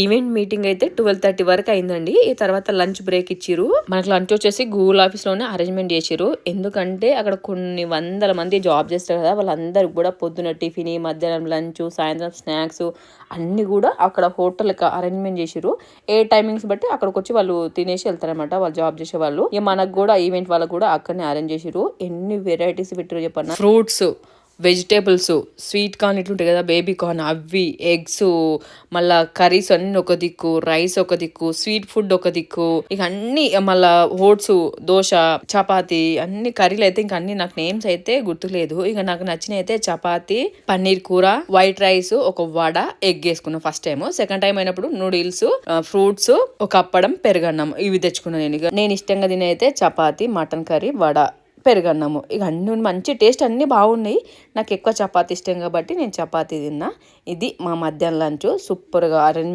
Event meeting అయితే twelve thirty వరకు అయిందండి. ఈ తర్వాత లంచ్ బ్రేక్ ఇచ్చిరు మనకు లంచ్ వచ్చేసి గూగుల్ ఆఫీస్లోనే అరేంజ్మెంట్ చేసిరు ఎందుకంటే అక్కడ కొన్ని వందల మంది జాబ్ చేస్తారు కదా వాళ్ళందరికి కూడా పొద్దున టిఫిన్ మధ్యాహ్నం లంచ్ సాయంత్రం స్నాక్స్ అన్ని కూడా అక్కడ హోటల్ అరేంజ్మెంట్ చేసిరు ఏ టైమింగ్స్ బట్టి అక్కడికి వచ్చి వాళ్ళు తినేసి వెళ్తారనమాట వాళ్ళు జాబ్ చేసే వాళ్ళు. ఇక మనకు కూడా ఈవెంట్ వాళ్ళకు కూడా అక్కడనే అరేంజ్ చేసిరు ఎన్ని వెరైటీస్ పెట్టారు చెప్పన్న. ఫ్రూట్స్ వెజిటేబుల్స్ స్వీట్ కార్న్ ఇట్లుంటాయి కదా బేబీ కార్న్ అవి ఎగ్స్ మళ్ళా కర్రీస్ అన్ని ఒక దిక్కు రైస్ ఒక దిక్కు స్వీట్ ఫుడ్ ఒక దిక్కు. ఇక అన్ని మళ్ళా ఓట్స్ దోశ చపాతి అన్ని కర్రీలు అయితే ఇంకా అన్ని నాకు నేమ్స్ అయితే గుర్తులేదు. ఇక నాకు నచ్చిన అయితే చపాతి పన్నీర్ కూర వైట్ రైస్ ఒక వడ ఎగ్ వేసుకున్నాను ఫస్ట్ టైం సెకండ్ టైం అయినప్పుడు నూడిల్స్ ఫ్రూట్స్ ఒక అప్పడం పెరుగన్నం ఇవి తెచ్చుకున్నాను నేను. ఇక నేను ఇష్టంగా తినైతే చపాతి మటన్ కర్రీ వడ. పెరుగన్నము. ఇక అన్ని మంచి టేస్ట్ అన్నీ బాగున్నాయి. నాకు ఎక్కువ చపాతీ ఇష్టం కాబట్టి నేను చపాతీ తిన్నా. ఇది మా మధ్యాహ్నం లంచ్. సూపర్గా అరేంజ్మెంట్